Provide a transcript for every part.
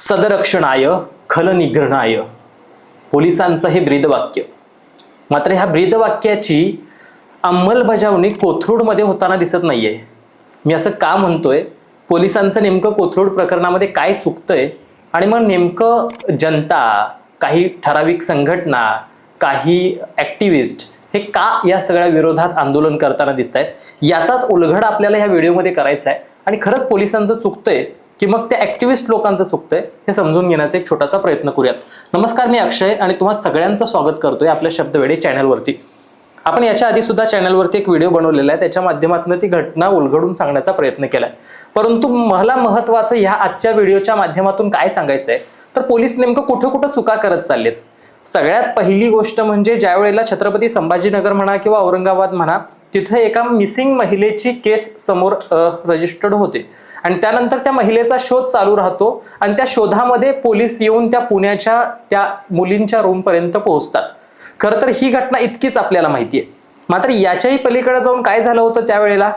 सदरक्षणाय खलनिग्रहणाय. पोलिसांचं हे ब्रीदवाक्य. मात्र ह्या ब्रीदवाक्याची अंमलबजावणी कोथरूडमध्ये होताना दिसत नाहीये. मी असं का म्हणतोय? पोलिसांचं नेमकं कोथरूड प्रकरणामध्ये काय चुकतंय? आणि मग नेमकं जनता काही ठराविक संघटना काही ॲक्टिव्हिस्ट हे का या सगळ्या विरोधात आंदोलन करताना दिसत आहेत याचाच उलघड आपल्याला ह्या व्हिडिओमध्ये करायचा आहे आणि खरंच पोलिसांचं चुकतंय. की मग त्या ऍक्टिव्हिस्ट लोकांचं चुकतंय हे समजून घेण्याचा एक छोटासा प्रयत्न करूयात. नमस्कार मी अक्षय आणि तुम्हा सगळ्यांचं स्वागत करतोय आपल्या शब्दवेडे चॅनलवरती. आपण याच्या आधी सुद्धा चॅनलवरती एक व्हिडिओ बनवलेला आहे त्याच्या माध्यमातून ती घटना उलगडून सांगण्याचा प्रयत्न केलाय. परंतु मला महत्वाचं ह्या आजच्या व्हिडिओच्या माध्यमातून काय सांगायचंय? तर पोलीस नेमकं कुठं कुठं चुका करत चाललेत? सगळ्यात पहिली गोष्ट म्हणजे ज्या वेळेला छत्रपती संभाजीनगर म्हणा किंवा औरंगाबाद म्हणा तिथे एका मिसिंग महिलेची केस समोर रजिस्टर्ड होते. आणि त्यानंतर त्या महिलेचा शोध चालू राहतो आणि त्या शोधामध्ये पोलीस येऊन त्या पुण्याच्या त्या मुलींच्या रूमपर्यंत पोहोचतात. खरं तर ही घटना इतकीच आपल्याला माहिती आहे. मात्र याच्याही पलीकडे जाऊन काय झालं होतं त्यावेळेला?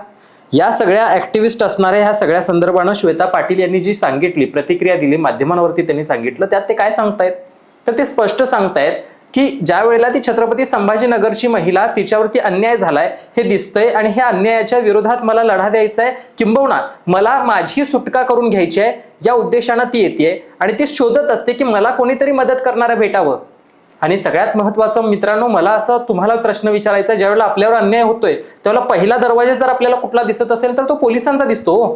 या सगळ्या ऍक्टिव्हिस्ट असणाऱ्या ह्या सगळ्या संदर्भानं श्वेता पाटील यांनी जी सांगितली प्रतिक्रिया दिली माध्यमांवरती त्यांनी सांगितलं त्यात ते काय सांगतायत? तर ते स्पष्ट सांगतायत की ज्या वेळेला ती छत्रपती संभाजीनगरची महिला तिच्यावरती अन्याय झालाय हे दिसतंय आणि ह्या अन्यायाच्या विरोधात मला लढा द्यायचा आहे किंबहुना मला माझी सुटका करून घ्यायची आहे या उद्देशानं ती येते आणि ती शोधत असते की मला कोणीतरी मदत करणारं भेटावं. आणि सगळ्यात महत्वाचं मित्रांनो मला असं तुम्हाला प्रश्न विचारायचा ज्यावेळेला आपल्यावर अन्याय होतोय त्यावेळेला पहिला दरवाजा जर आपल्याला कुठला दिसत असेल तर तो पोलिसांचा दिसतो हो.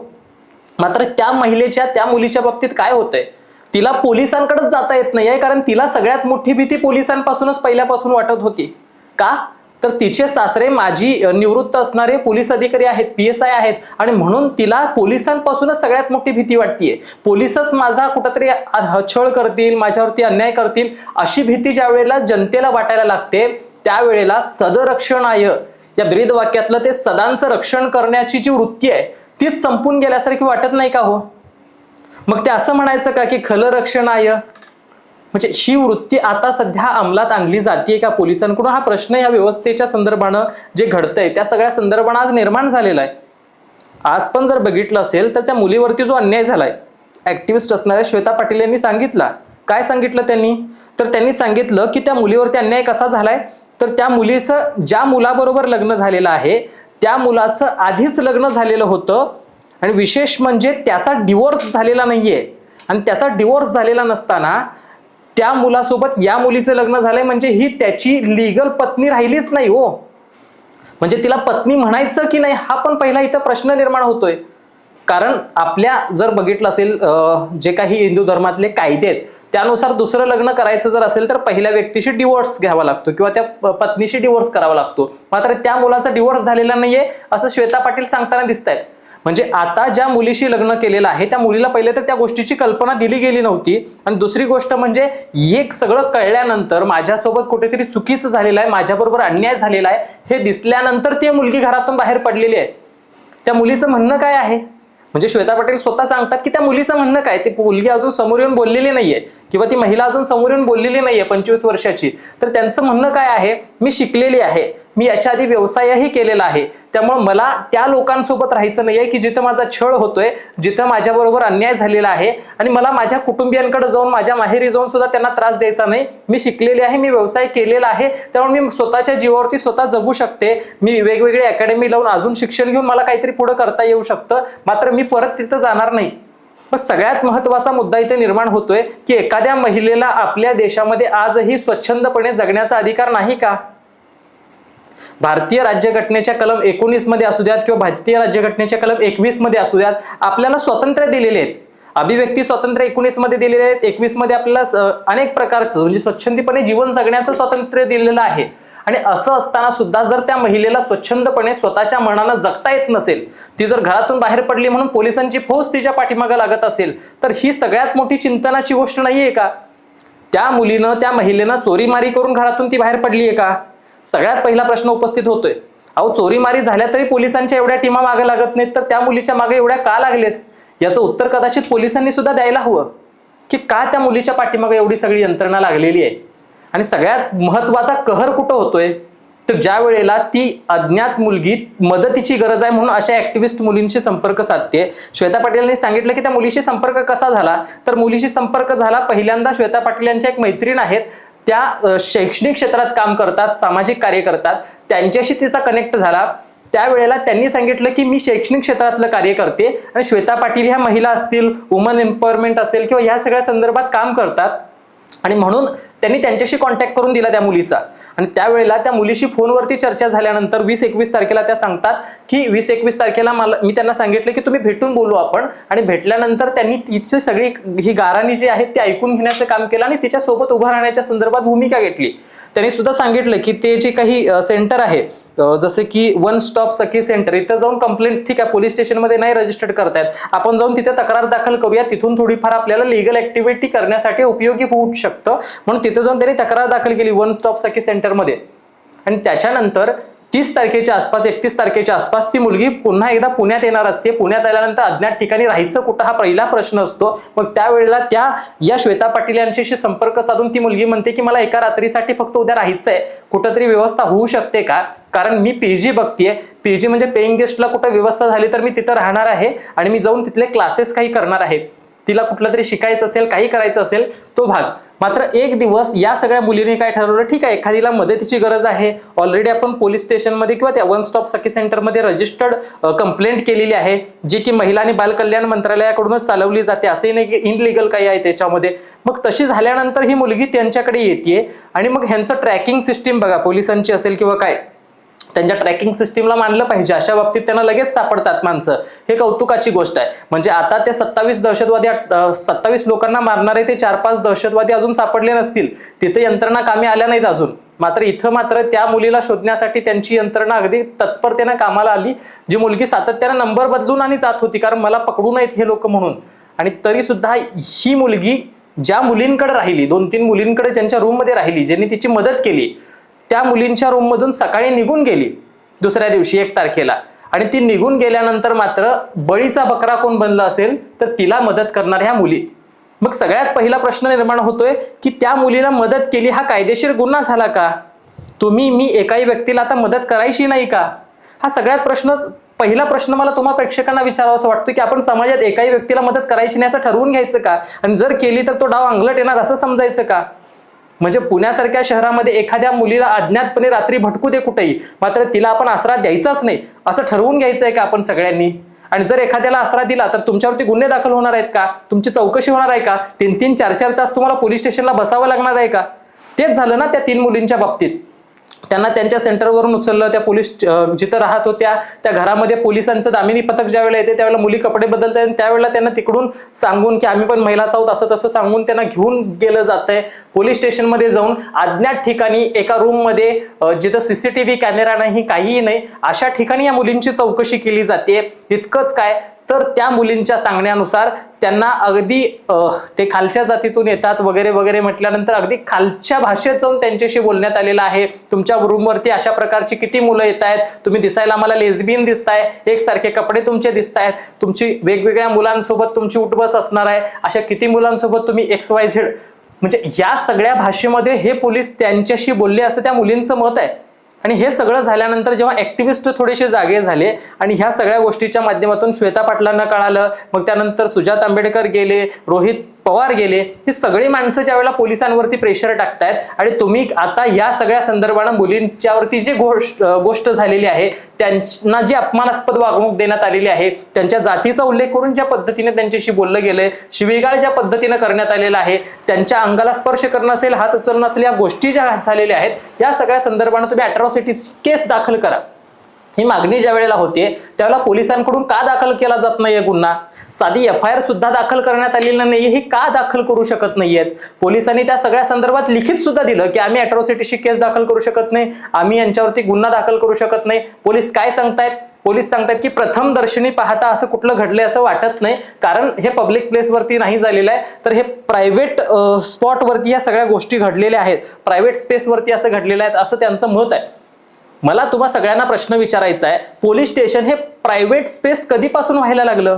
मात्र त्या महिलेच्या त्या मुलीच्या बाबतीत काय होतंय? तिला पोलिसांकडेच जाता येत नाही आहे कारण तिला सगळ्यात मोठी भीती पोलिसांपासूनच पहिल्यापासून वाटत होती. का? तर तिचे सासरे माजी निवृत्त असणारे पोलीस अधिकारी आहेत पी एस आय आहेत आणि म्हणून तिला पोलिसांपासूनच सगळ्यात मोठी भीती वाटतीये. पोलीसच माझा कुठंतरी हछळ करतील माझ्यावरती अन्याय करतील अशी भीती ज्या वेळेला जनतेला वाटायला लागते त्यावेळेला सदरक्षणाय या ब्रीद वाक्यातलं ते सदांचं रक्षण करण्याची जी वृत्ती आहे तीच संपून गेल्यासारखी वाटत नाही का हो? मग ते असं म्हणायचं का की खलरक्षणाय म्हणजे ही वृत्ती आता सध्या अंमलात आणली जाते का पोलिसांकडून? हा प्रश्न या व्यवस्थेच्या संदर्भानं जे घडतंय त्या सगळ्या संदर्भानं आज निर्माण झालेला आहे. आज पण जर बघितलं असेल तर त्या मुलीवरती जो अन्याय झालाय ऍक्टिव्हिस्ट असणाऱ्या श्वेता पाटील यांनी सांगितला. काय सांगितलं त्यांनी? तर त्यांनी सांगितलं की त्या मुलीवरती अन्याय कसा झालाय? तर त्या मुलीचं ज्या मुलाबरोबर लग्न झालेलं आहे त्या मुलाचं आधीच लग्न झालेलं होतं आणि विशेष म्हणजे त्याचा डिवोर्स झालेला नाहीये. आणि त्याचा डिवोर्स झालेला नसताना त्या मुलासोबत या मुलीचं लग्न झालंय म्हणजे ही त्याची लिगल पत्नी राहिलीच नाही हो. म्हणजे तिला पत्नी म्हणायचं की नाही हा पण पहिला इथं प्रश्न निर्माण होतोय. कारण आपल्या जर बघितलं असेल जे काही हिंदू धर्मातले कायदे आहेत त्यानुसार दुसरं लग्न करायचं जर असेल तर पहिल्या व्यक्तीशी डिवोर्स घ्यावा लागतो किंवा त्या पत्नीशी डिवोर्स करावा लागतो. मात्र त्या मुलाचा डिवोर्स झालेला नाहीये असं श्वेता पाटील सांगताना दिसत आहेत म्हणजे आता ज्या मुलीशी लग्न केलेलं आहे त्या मुलीला पहिले तर त्या गोष्टीची कल्पना दिली गेली नव्हती. आणि दुसरी गोष्ट म्हणजे एक सगळं कळल्यानंतर माझ्यासोबत कुठेतरी चुकीचं झालेलं आहे माझ्याबरोबर अन्याय झालेला आहे हे दिसल्यानंतर ती मुलगी घरातून बाहेर पडलेली आहे. त्या मुलीचं म्हणणं काय आहे? म्हणजे श्वेता पाटील स्वतः सांगतात की त्या मुलीचं म्हणणं काय? ती मुलगी अजून समोर येऊन बोललेली नाहीये. किंवा ती महिला अजून समोर येऊन बोललेली नाहीये पंचवीस वर्षाची. तर त्यांचं म्हणणं काय आहे? मी शिकलेली आहे. मी याच्या आधी व्यवसायही केलेला आहे. त्यामुळे मला त्या लोकांसोबत राहायचं नाही आहे की जिथं माझा छळ होतोय जिथं माझ्याबरोबर अन्याय झालेला आहे आणि मला माझ्या कुटुंबियांकडे जाऊन माझ्या माहेरी जाऊन सुद्धा त्यांना त्रास द्यायचा नाही. मी शिकलेली आहे मी व्यवसाय केलेला आहे. त्यामुळे मी स्वतःच्या जीवावरती स्वतः जगू शकते. मी वेगवेगळी अकॅडमी लावून अजून शिक्षण घेऊन मला काहीतरी पुढे करता येऊ शकतं. मात्र मी परत तिथं जाणार नाही. पण सगळ्यात महत्त्वाचा मुद्दा इथे निर्माण होतोय की एखाद्या महिलेला आपल्या देशामध्ये आजही स्वच्छंदपणे जगण्याचा अधिकार नाही का? भारतीय राज्यघटनेच्या कलम एकोणीसमध्ये असू द्यात किंवा भारतीय राज्यघटनेच्या कलम एकवीसमध्ये असू द्यात आपल्याला स्वातंत्र्य दिलेले आहेत. अभिव्यक्ती स्वातंत्र्य एकोणीसमध्ये दिलेले आहेत. एकवीसमध्ये आपल्याला अनेक प्रकारचं म्हणजे स्वच्छंदीपणे जीवन जगण्याचं स्वातंत्र्य दिलेलं आहे. आणि असं असताना सुद्धा जर त्या महिलेला स्वच्छंदपणे स्वतःच्या मनानं जगता येत नसेल ती जर घरातून बाहेर पडली म्हणून पोलिसांची फौज तिच्या पाठीमागं लागत असेल तर ही सगळ्यात मोठी चिंतनाची गोष्ट नाहीये का? त्या मुलीनं त्या महिलेनं चोरीमारी करून घरातून ती बाहेर पडली आहे का? सगळ्यात पहिला प्रश्न उपस्थित होतोय. अहो चोरीमारी झाल्या तरी पोलिसांच्या एवढ्या टीमा मागे लागत नाहीत तर त्या मुलीच्या मागे एवढ्या का लागलेत? याचं उत्तर कदाचित पोलिसांनी सुद्धा द्यायला हवं. की का त्या मुलीच्या पाठीमागे एवढी सगळी यंत्रणा लागलेली आहे? आणि सगळ्यात महत्त्वाचा कहर कुठं होतोय? तर ज्या वेळेला ती अज्ञात मुलगी मदतीची गरज आहे म्हणून अशा ऍक्टिव्हिस्ट मुलींशी संपर्क साधते. श्वेता पाटील यांनी सांगितलं की त्या मुलीशी संपर्क कसा झाला? तर मुलीशी संपर्क झाला. पहिल्यांदा श्वेता पाटील यांच्या एक मैत्रीण आहेत. त्या शैक्षणिक क्षेत्रात काम करतात सामाजिक कार्य करतात त्यांच्याशी तिचा कनेक्ट झाला. त्यावेळेला त्यांनी सांगितलं की मी शैक्षणिक क्षेत्रातलं कार्य करते आणि श्वेता पाटील ह्या महिला असतील वुमन एम्पॉवरमेंट असेल किंवा ह्या सगळ्या संदर्भात काम करतात. आणि म्हणून त्यांनी त्यांच्याशी कॉन्टॅक्ट करून दिला त्या मुलीचा. आणि त्यावेळेला त्या मुलीशी फोनवरती चर्चा झाल्यानंतर वीस एकवीस तारखेला त्या सांगतात की वीस एकवीस तारखेला मला मी त्यांना सांगितलं की तुम्ही भेटून बोलू आपण. आणि भेटल्यानंतर त्यांनी तिची सगळी ही गाराणी जी आहेत ती ऐकून घेण्याचं काम केलं आणि तिच्यासोबत उभं राहण्याच्या संदर्भात भूमिका घेतली. त्यांनी सुद्धा सांगितलं की ते जे काही सेंटर आहे जसे जसं की वन स्टॉप सखी सेंटर इथं जाऊन कंप्लेंट ठीक आहे पोलीस स्टेशनमध्ये नाही रजिस्टर्ड करतायत. आपण जाऊन तिथे तक्रार दाखल करूया तिथून थोडीफार आपल्याला लिगल ऍक्टिव्हिटी करण्यासाठी उपयोगी होऊ शकतं. म्हणून तिथे जाऊन त्यांनी तक्रार दाखल केली वन स्टॉप सखी सेंटरमध्ये. आणि त्याच्यानंतर तीस तारखेच्या आसपास एकतीस तारखेच्या आसपास ती मुलगी पुन्हा एकदा पुण्यात येणार असते. पुण्यात आल्यानंतर अज्ञात ठिकाणी राहायचं कुठं हा पहिला प्रश्न असतो. मग त्यावेळेला त्या या श्वेता पाटील यांच्याशी संपर्क साधून ती मुलगी म्हणते की मला एका रात्रीसाठी फक्त उद्या राहायचं आहे कुठंतरी व्यवस्था होऊ शकते का? कारण मी पी जी बघतीये. पीजी म्हणजे पेईंग गेस्टला कुठं व्यवस्था झाली तर मी तिथं राहणार आहे आणि मी जाऊन तिथले क्लासेस काही करणार आहे. तिला कुठलं तरी शिकायचं असेल काही करायचं असेल तो भाग. मात्र एक दिवस या सगळ्या मुलीने काय ठरवलं? ठीक आहे एखादीला मदतीची गरज आहे. ऑलरेडी आपण पोलीस स्टेशनमध्ये किंवा त्या वन स्टॉप सखी सेंटरमध्ये रजिस्टर्ड कंप्लेंट केलेली आहे जी की महिला आणि बालकल्याण मंत्रालयाकडूनच चालवली जाते. असंही नाही की इनलिगल काही आहे त्याच्यामध्ये. मग तशी झाल्यानंतर ही मुलगी त्यांच्याकडे येते आणि मग ह्यांचं ट्रॅकिंग सिस्टीम बघा पोलिसांची असेल किंवा काय. त्यांच्या ट्रॅकिंग सिस्टीमला मानलं पाहिजे. अशा बाबतीत त्यांना लगेच सापडतात माणसं. हे कौतुकाची गोष्ट आहे. म्हणजे आता ते सत्तावीस दहशतवादी सत्तावीस लोकांना मारणारे ते चार पाच दहशतवादी अजून सापडले नसतील. तिथे यंत्रणा कामी आल्या नाहीत अजून. मात्र इथं मात्र त्या मुलीला शोधण्यासाठी त्यांची यंत्रणा अगदी तत्परतेनं कामाला आली जी मुलगी सातत्यानं नंबर बदलून आणि जात होती कारण मला पकडू नयेत हे लोक म्हणून. आणि तरी सुद्धा ही मुलगी ज्या मुलींकडे राहिली दोन तीन मुलींकडे ज्यांच्या रूममध्ये राहिली ज्यांनी तिची मदत केली त्या मुलींच्या रूममधून सकाळी निघून गेली दुसऱ्या दिवशी एक तारखेला. आणि ती निघून गेल्यानंतर मात्र बळीचा बकरा कोण बनला असेल तर तिला मदत करणार ह्या मुली. मग सगळ्यात पहिला प्रश्न निर्माण होतोय की त्या मुलीला मदत केली हा कायदेशीर गुन्हा झाला का? तुम्ही मी एकाही व्यक्तीला आता मदत करायची नाही का? हा सगळ्यात प्रश्न पहिला प्रश्न मला तुम्हा प्रेक्षकांना विचारावा वाटतो की आपण समाजात एकाही व्यक्तीला मदत करायची नाही असं ठरवून घ्यायचं का? आणि जर केली तर तो डाव अंगलट येणार असं समजायचं का? म्हणजे पुण्यासारख्या शहरामध्ये एखाद्या मुलीला अज्ञातपणे रात्री भटकू दे कुठेही मात्र तिला आपण आसरा द्यायचाच नाही असं ठरवून घ्यायचं आहे का आपण सगळ्यांनी? आणि जर एखाद्याला आसरा दिला तर तुमच्यावरती गुन्हे दाखल होणार आहेत का? तुमची चौकशी होणार आहे का? तीन तीन चार चार तास तुम्हाला पोलीस स्टेशनला बसावं लागणार आहे का? तेच झालं ना त्या तीन मुलींच्या बाबतीत. त्यांना त्यांच्या सेंटरवरून उचललं त्या पोलीस जिथं राहत होत्या त्या घरामध्ये पोलिसांचं दामिनी पथक ज्यावेळेला येते त्यावेळेला मुली कपडे बदलतात आणि त्यावेळेला त्यांना तिकडून सांगून की आम्ही पण महिलाच आहोत असं तसं सांगून त्यांना घेऊन गेलं जातंय. पोलीस स्टेशनमध्ये जाऊन अज्ञात ठिकाणी एका रूममध्ये जिथं C C T V camera नाही काहीही नाही अशा ठिकाणी या मुलींची चौकशी केली जाते. इतकंच काय तर त्या मुलींच्या सांगण्यानुसार त्यांना अगदी ते खालच्या जातीतून येतात वगैरे वगैरे म्हटल्यानंतर अगदी खालच्या भाषेत जाऊन त्यांच्याशी बोलण्यात आलेलं आहे. तुमच्या रूमवरती अशा प्रकारची किती मुलं येत आहेत? तुम्ही दिसायला मला लेस्बियन दिसताय. एकसारखे कपडे तुमचे दिसत आहेत तुमची वेगवेगळ्या मुलांसोबत तुमची उठबस असणार आहे. अशा किती मुलांसोबत तुम्ही एक्स वाय झेड म्हणजे या सगळ्या भाषेमध्ये हे पोलीस त्यांच्याशी बोलले असं त्या मुलींचं मत आहे. आणि हे सगळं झाल्यानंतर जेव्हा ऍक्टिव्हिस्ट थोडेसे जागे झाले आणि ह्या सगळ्या गोष्टीच्या माध्यमातून श्वेता पाटलांना कळालं मग त्यानंतर सुजात आंबेडकर गेले रोहित पवार गेले ही सगळी माणसं ज्या वेळेला पोलिसांवरती प्रेशर टाकतायत आणि तुम्ही आता या सगळ्या संदर्भानं मुलींच्यावरती जी गोष्ट गोष्ट झालेली आहे त्यांना जी अपमानास्पद वागणूक देण्यात आलेली आहे त्यांच्या जातीचा उल्लेख करून ज्या पद्धतीने त्यांच्याशी बोललं गेलंय शिवीगाळ ज्या पद्धतीनं करण्यात आलेला आहे त्यांच्या अंगाला स्पर्श करणं असेल हात उचलणं असेल या गोष्टी ज्या झालेल्या आहेत या सगळ्या संदर्भानं तुम्ही अट्रॉसिटी केस दाखल करा. ही मागणी ज्या वेळेला होते त्यावेळेला पोलिसांकडून का दाखल केला जात नाहीये गुन्हा? साधी एफ आय आर सुद्धा दाखल करण्यात आलेली नाहीये ही का दाखल करू शकत नाहीयेत? पोलिसांनी त्या सगळ्या संदर्भात लिखित सुद्धा दिलं की आम्ही अॅट्रॉसिटीची केस दाखल करू शकत नाही आम्ही यांच्यावरती गुन्हा दाखल करू शकत नाही. पोलीस काय सांगतायत? पोलीस सांगतात की प्रथम दर्शनी पाहता असं कुठलं घडलंय असं वाटत नाही कारण हे पब्लिक प्लेसवरती नाही झालेलं आहे. तर हे प्रायव्हेट स्पॉटवरती या सगळ्या गोष्टी घडलेल्या आहेत. प्रायव्हेट स्पेसवरती असं घडलेलं आहे असं त्यांचं मत आहे. मला तुम्हा सगळ्यांना प्रश्न विचारायचा आहे. पोलीस स्टेशन हे प्रायव्हेट स्पेस कधीपासून व्हायला लागलं?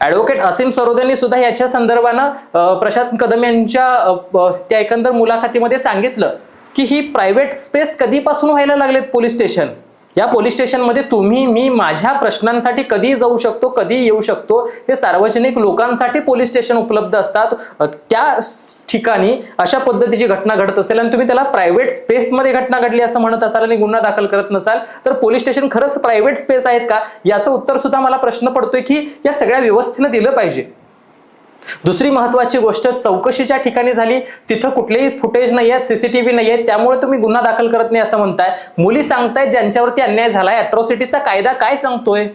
ऍडव्होकेट असीम सरोदेंनी सुद्धा याच्या संदर्भानं प्रशांत कदम यांच्या त्या एकंदर मुलाखतीमध्ये सांगितलं की ही प्रायव्हेट स्पेस कधीपासून व्हायला लागलेत पोलीस स्टेशन? या पोलीस स्टेशनमध्ये तुम्ही मी माझ्या प्रश्नांसाठी कधी जाऊ शकतो कधी येऊ शकतो. हे सार्वजनिक लोकांसाठी पोलीस स्टेशन उपलब्ध असतात. त्या ठिकाणी अशा पद्धतीची घटना घडत असेल आणि तुम्ही त्याला प्रायव्हेट स्पेसमध्ये घटना घडली असं म्हणत असाल आणि गुन्हा दाखल करत नसाल तर पोलीस स्टेशन खरंच प्रायव्हेट स्पेस आहेत का? याचं उत्तर सुद्धा मला प्रश्न पडतोय की या सगळ्या व्यवस्थेनं दिलं पाहिजे. दुसरी महत्वाची गोष्ट चौकशीच्या ठिकाणी झाली तिथं कुठलेही फुटेज नाही आहेत सीसीटीव्ही नाही आहेत त्यामुळे तुम्ही गुन्हा दाखल करत नाही असं म्हणताय. मुली सांगतायत ज्यांच्यावरती अन्याय झालाय अट्रॉसिटीचा कायदा काय सांगतोय?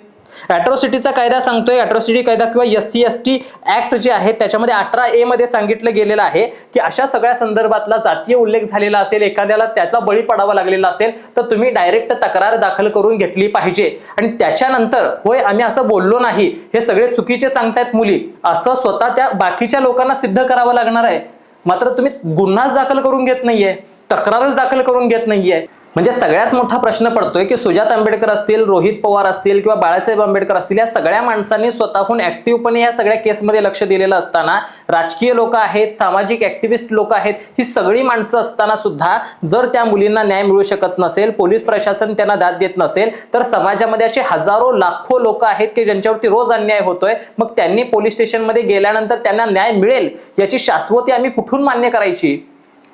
अॅट्रॉसिटीचा कायदा सांगतोय. अॅट्रॉसिटी कायदा किंवा S C S T act जे आहे त्याच्यामध्ये अठरा ए मध्ये सांगितलं गेलेलं आहे की अशा सगळ्या संदर्भातला जातीय उल्लेख झालेला असेल एखाद्याला त्याचा बळी पडावा लागलेला असेल तर तुम्ही डायरेक्ट तक्रार दाखल करून घेतली पाहिजे. आणि त्याच्यानंतर होय आम्ही असं बोललो नाही. हे सगळे चुकीचे सांगतायत मुली. असं स्वतः त्या बाकीच्या लोकांना सिद्ध करावं लागणार आहे. मात्र तुम्ही गुन्हाच दाखल करून घेत नाहीये. तक्रारच दाखल करून घेत नाहीये. म्हणजे सगळ्यात मोठा प्रश्न पडतोय की सुजात आंबेडकर असतील रोहित पवार असतील किंवा बाळासाहेब आंबेडकर असतील या सगळ्या माणसांनी स्वतःहून ऍक्टिव्हपणे या सगळ्या केसमध्ये लक्ष दिलेलं असताना राजकीय लोक आहेत सामाजिक ऍक्टिव्हिस्ट लोक आहेत ही सगळी माणसं असताना सुद्धा जर त्या मुलींना न्याय मिळू शकत नसेल पोलीस प्रशासन त्यांना दाद देत नसेल तर समाजामध्ये असे हजारो लाखो लोक आहेत की ज्यांच्यावरती रोज अन्याय होतोय मग त्यांनी पोलीस स्टेशनमध्ये गेल्यानंतर त्यांना न्याय मिळेल याची शाश्वती आम्ही कुठून मान्य करायची?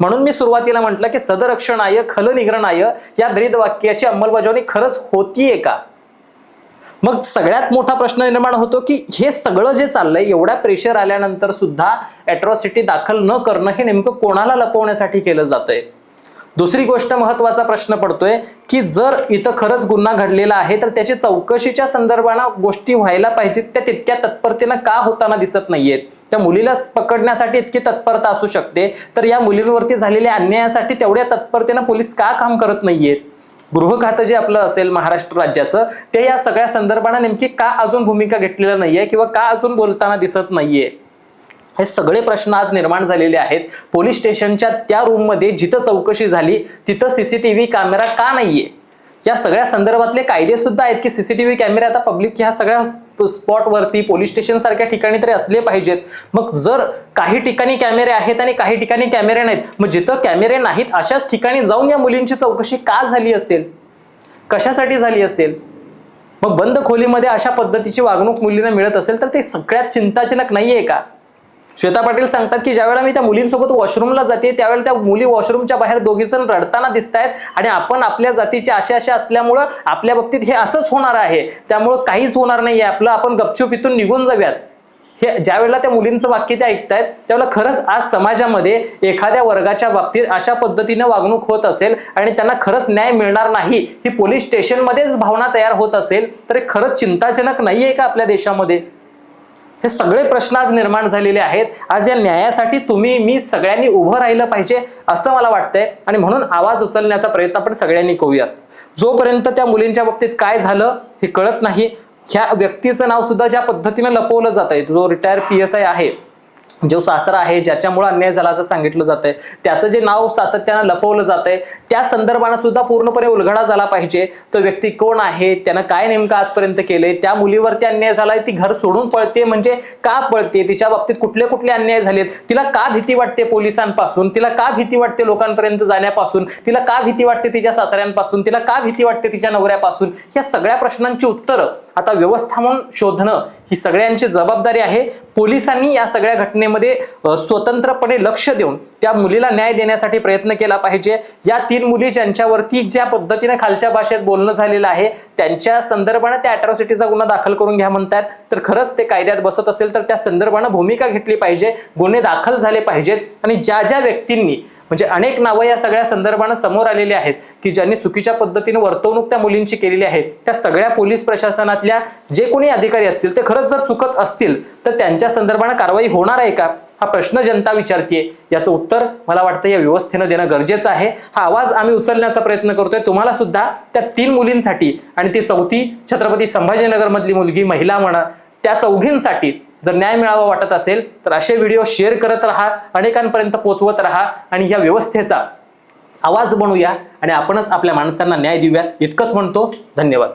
म्हणून मी सुरुवातीला म्हटलं की सदरक्षणाय खलनिग्रणाय या ब्रीदवाक्याची अंमलबजावणी खरंच होतीये का? मग सगळ्यात मोठा प्रश्न निर्माण होतो की हे सगळं जे चाललंय एवढ्या प्रेशर आल्यानंतर सुद्धा अॅट्रॉसिटी दाखल न करणं हे नेमकं कोणाला लपवण्यासाठी केलं जातंय? दुसरी गोष्ट महत्त्वाचा प्रश्न पडतोय की जर इथं खरंच गुन्हा घडलेला आहे तर त्याची चौकशीच्या संदर्भानं गोष्टी व्हायला पाहिजेत. त्या तितक्या तत्परतेनं का होताना दिसत नाहीयेत? त्या मुलीला पकडण्यासाठी इतकी तत्परता असू शकते. तर या मुलींवरती झालेल्या अन्यायासाठी तेवढ्या तत्परतेनं पोलीस का काम करत नाहीयेत? गृह खातं जे आपलं असेल महाराष्ट्र राज्याचं ते या सगळ्या संदर्भानं नेमकी का अजून भूमिका घेतलेलं नाहीये किंवा का अजून बोलताना दिसत नाहीये हे सगळे प्रश्न आज निर्माण झालेले आहेत. पोलीस स्टेशनच्या त्या रूममध्ये जिथं चौकशी झाली तिथं सीसीटीव्ही कॅमेरा का नाहीये? या सगळ्या संदर्भातले कायदे सुद्धा आहेत की सीसीटीव्ही कॅमेरे आता पब्लिक ह्या सगळ्या स्पॉटवरती पोलीस स्टेशन सारख्या ठिकाणी तरी असले पाहिजेत. मग जर काही ठिकाणी कॅमेरे आहेत आणि काही ठिकाणी कॅमेरे नाहीत मग जिथं कॅमेरे नाहीत अशाच ठिकाणी जाऊन या मुलींची चौकशी का झाली असेल? कशासाठी झाली असेल? मग बंद खोलीमध्ये अशा पद्धतीची वागणूक मुलींना मिळत असेल तर ते सगळ्यात चिंताजनक नाहीये का? श्वेता पाटील सांगतात की ज्यावेळेला मी त्या मुलींसोबत वॉशरूमला जाते त्यावेळेला त्या मुली वॉशरूमच्या बाहेर दोघी जण रडताना दिसत आहेत आणि आपण आपल्या जातीचे अशा अशा असल्यामुळं आपल्या बाबतीत हे असंच होणार आहे. त्यामुळं काहीच होणार नाहीये. आपलं आपण गपचूप इथून निघून जाऊयात. हे ज्या वेळेला त्या मुलींचं वाक्य ते ऐकतायत त्यावेळेला खरंच आज समाजामध्ये एखाद्या वर्गाच्या बाबतीत अशा पद्धतीनं वागणूक होत असेल आणि त्यांना खरंच न्याय मिळणार नाही ही पोलीस स्टेशनमध्येच भावना तयार होत असेल तर हे खरंच चिंताजनक नाहीये का आपल्या देशामध्ये? हे सगळे प्रश्न आज निर्माण झालेले आहेत. आज या न्यायासाठी तुम्ही मी सगळ्यांनी उभं राहिलं पाहिजे असं मला वाटतंय. आणि म्हणून आवाज उचलण्याचा प्रयत्न आपण सगळ्यांनी करूयात. जोपर्यंत त्या मुलींच्या बाबतीत काय झालं हे कळत नाही. ह्या व्यक्तीचं नाव सुद्धा ज्या पद्धतीनं लपवलं जात आहे जो रिटायर पी एस आय आहे जो सासरा आहे ज्याच्यामुळे अन्याय झाला असं सांगितलं जात आहे त्याचं जे नाव सातत्यानं लपवलं जात आहे त्या संदर्भानं सुद्धा पूर्णपणे उलगडा झाला पाहिजे. तो व्यक्ती कोण आहे त्यानं काय नेमकं आजपर्यंत केले त्या मुलीवरती अन्याय झालाय ती घर सोडून पळते म्हणजे का पळते तिच्या बाबतीत कुठले कुठले अन्याय झालेत? तिला का भीती वाटते पोलिसांपासून? तिला का भीती वाटते लोकांपर्यंत जाण्यापासून? तिला का भीती वाटते तिच्या सासऱ्यांपासून? तिला का भीती वाटते तिच्या नवऱ्यापासून? या सगळ्या प्रश्नांची उत्तरं आता व्यवस्थापन शोधणं ही सगळ्यांची जबाबदारी आहे. पोलिसांनी या सगळ्या घटनेमध्ये स्वतंत्रपणे लक्ष देऊन त्या मुलीला न्याय देण्यासाठी प्रयत्न केला पाहिजे. या तीन मुली ज्यांच्यावरती ज्या पद्धतीने खालच्या भाषेत बोलणं झालेलं आहे त्यांच्या संदर्भानं त्या अॅट्रॉसिटीचा गुन्हा दाखल करून घ्या म्हणतात. तर खरंच ते कायद्यात बसत असेल तर त्या संदर्भानं भूमिका घेतली पाहिजे गुन्हे दाखल झाले पाहिजेत. आणि ज्या ज्या व्यक्तींनी म्हणजे अनेक नावं या सगळ्या संदर्भानं समोर आलेली आहेत की ज्यांनी चुकीच्या पद्धतीने वर्तवणूक त्या मुलींची केलेली आहे त्या सगळ्या पोलीस प्रशासनातल्या जे कोणी अधिकारी असतील ते खरंच जर चुकत असतील तर त्यांच्या संदर्भानं कारवाई होणार आहे का? हा प्रश्न जनता विचारतीये. याचं उत्तर मला वाटतं या व्यवस्थेनं देणं गरजेचं आहे. हा आवाज आम्ही उचलण्याचा प्रयत्न करतोय. तुम्हाला सुद्धा त्या तीन मुलींसाठी आणि ती चौथी छत्रपती संभाजीनगर मधली मुलगी महिला म्हणा त्या चौघींसाठी जर न्याय मिळावा वाटत असेल तर असे व्हिडिओ शेअर करत राहा अनेकांपर्यंत पोहोचवत राहा आणि ह्या व्यवस्थेचा आवाज बनूया आणि आपणच आपल्या माणसांना न्याय देऊयात. इतकंच म्हणतो धन्यवाद.